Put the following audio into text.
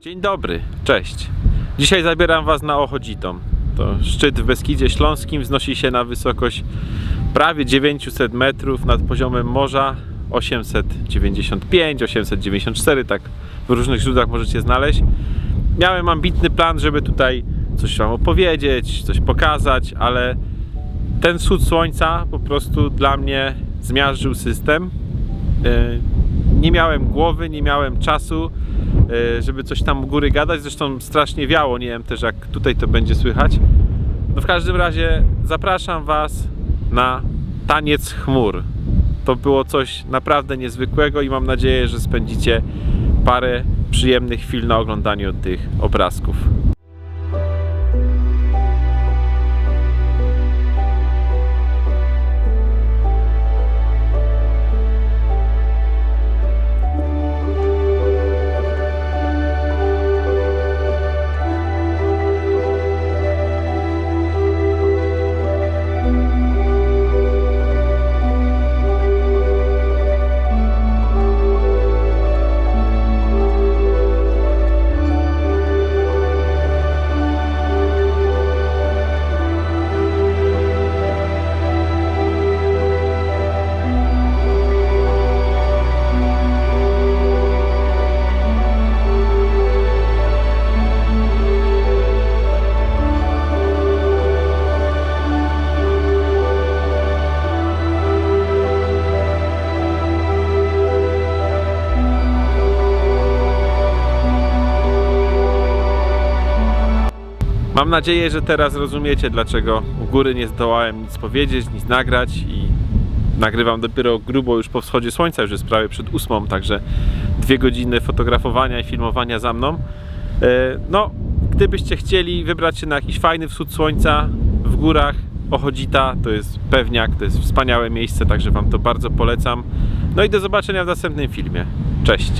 Dzień dobry, cześć. Dzisiaj zabieram Was na Ochodzitą. To szczyt w Beskidzie Śląskim wznosi się na wysokość prawie 900 metrów nad poziomem morza 895, 894, tak w różnych źródłach możecie znaleźć. Miałem ambitny plan, żeby tutaj coś Wam opowiedzieć, coś pokazać, ale ten wschód słońca po prostu dla mnie zmiażdżył system. Yy, Nie miałem głowy, nie miałem czasu, yy, żeby coś tam u góry gadać. Zresztą strasznie wiało, nie wiem też jak tutaj to będzie słychać. No w każdym razie zapraszam Was na taniec chmur. To było coś naprawdę niezwykłego i mam nadzieję, że spędzicie parę przyjemnych chwil na oglądaniu tych obrazków. Mam nadzieję, że teraz rozumiecie, dlaczego u góry nie zdołałem nic powiedzieć, nic nagrać i nagrywam dopiero grubo już po wschodzie słońca, już jest prawie przed ósmą, także dwie godziny fotografowania i filmowania za mną. E, No, gdybyście chcieli wybrać się na jakiś fajny wschód słońca w górach Ochodzita, to jest pewniak, to jest wspaniałe miejsce, także Wam to bardzo polecam. No i do zobaczenia w następnym filmie. Cześć!